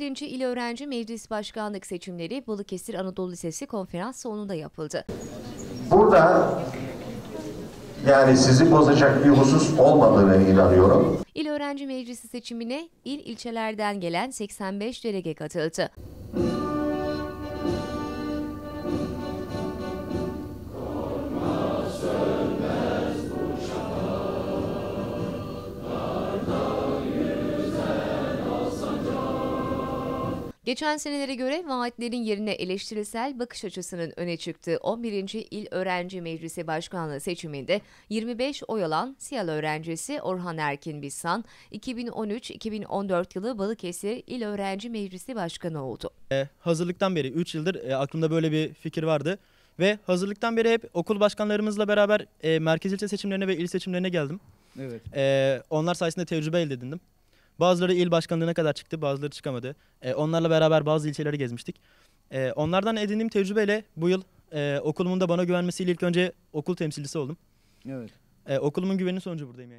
11. İl Öğrenci Meclis Başkanlık seçimleri Balıkesir Anadolu Lisesi konferans salonunda yapıldı. Burada yani sizi bozacak bir husus olmadığına inanıyorum. İl Öğrenci Meclisi seçimine il ilçelerden gelen 85 delege katıldı. Geçen senelere göre vaatlerin yerine eleştirisel bakış açısının öne çıktığı 11. İl Öğrenci Meclisi Başkanlığı seçiminde 25 oy alan Siyal öğrencisi Orhan Erkin Bissan, 2013-2014 yılı Balıkesir İl Öğrenci Meclisi Başkanı oldu. E, hazırlıktan beri 3 yıldır e, aklımda böyle bir fikir vardı. Ve hazırlıktan beri hep okul başkanlarımızla beraber e, merkez ilçe seçimlerine ve il seçimlerine geldim. Evet. E, onlar sayesinde tecrübe elde edindim. Bazıları il başkanlığına kadar çıktı, bazıları çıkamadı. E, onlarla beraber bazı ilçeleri gezmiştik. E, onlardan edindiğim tecrübeyle bu yıl e, okulumun da bana güvenmesiyle ilk önce okul temsilcisi oldum. Evet. E, okulumun güveni sonucu buradayım yani.